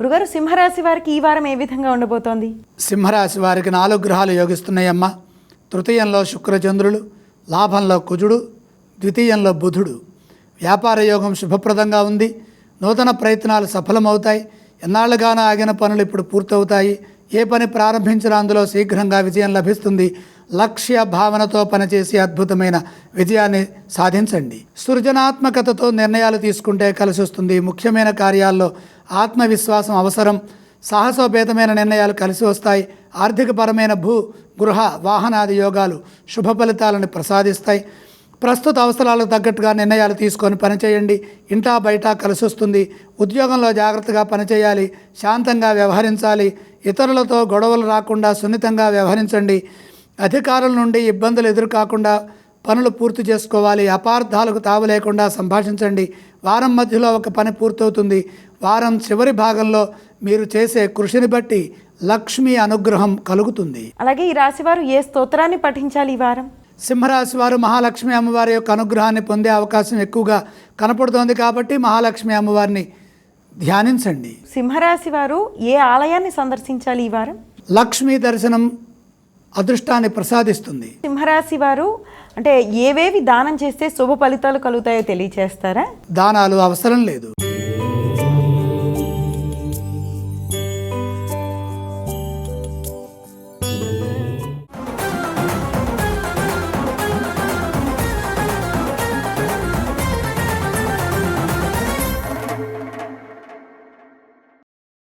గురుగారు సింహరాశి వారికి ఈ వారం ఏ విధంగా ఉండబోతోంది? సింహరాశి వారికి నాలుగు గ్రహాలు యోగిస్తున్నాయమ్మ. తృతీయంలో శుక్రచంద్రులు లాభంలో కుజుడు ద్వితీయంలో బుధుడు. వ్యాపార యోగం శుభప్రదంగా ఉంది. నూతన ప్రయత్నాలు సఫలమవుతాయి. ఎన్నాళ్ళుగానో ఆగిన పనులు ఇప్పుడు పూర్తవుతాయి. ఏ పని ప్రారంభించినా అందులో శీఘ్రంగా విజయం లభిస్తుంది. లక్ష్య భావనతో పనిచేసి అద్భుతమైన విజయాన్ని సాధించండి. సృజనాత్మకతతో నిర్ణయాలు తీసుకుంటే కలిసి వస్తుంది ముఖ్యమైన కార్యాల్లో ఆత్మవిశ్వాసం అవసరం సాహసోపేతమైన నిర్ణయాలు కలిసి వస్తాయి ఆర్థికపరమైన భూ గృహ వాహనాది యోగాలు శుభ ఫలితాలను ప్రసాదిస్తాయి. ప్రస్తుత అవసరాలకు తగ్గట్టుగా నిర్ణయాలు తీసుకొని పనిచేయండి. ఇంటా బయట కలిసి వస్తుంది. ఉద్యోగంలో జాగ్రత్తగా పనిచేయాలి. శాంతంగా వ్యవహరించాలి. ఇతరులతో గొడవలు రాకుండా సున్నితంగా వ్యవహరించండి. అధికారుల నుండి ఇబ్బందులు ఎదురుకాకుండా పనులు పూర్తి చేసుకోవాలి. అపార్థాలకు తావు లేకుండా సంభాషించండి. వారం మధ్యలో ఒక పని పూర్తవుతుంది. వారం చివరి భాగంలో మీరు చేసే కృషిని బట్టి లక్ష్మి అనుగ్రహం కలుగుతుంది. అలాగే ఈ రాశి వారు ఏ స్తోత్రాన్ని పఠించాలి ఈ వారం? సింహరాశి వారు మహాలక్ష్మి అమ్మవారి యొక్క అనుగ్రహాన్ని పొందే అవకాశం ఎక్కువగా కనపడుతోంది కాబట్టి మహాలక్ష్మి అమ్మవారిని ధ్యానించండి. సింహరాశి వారు ఏ ఆలయాన్ని సందర్శించాలి ఈ వారం? లక్ష్మీ దర్శనం అదృష్టాన్ని ప్రసాదిస్తుంది. సింహరాశి వారు అంటే ఏవేవి దానం చేస్తే శుభ ఫలితాలు కలుగుతాయో తెలియచేస్తారా? దానాలు అవసరం లేదు.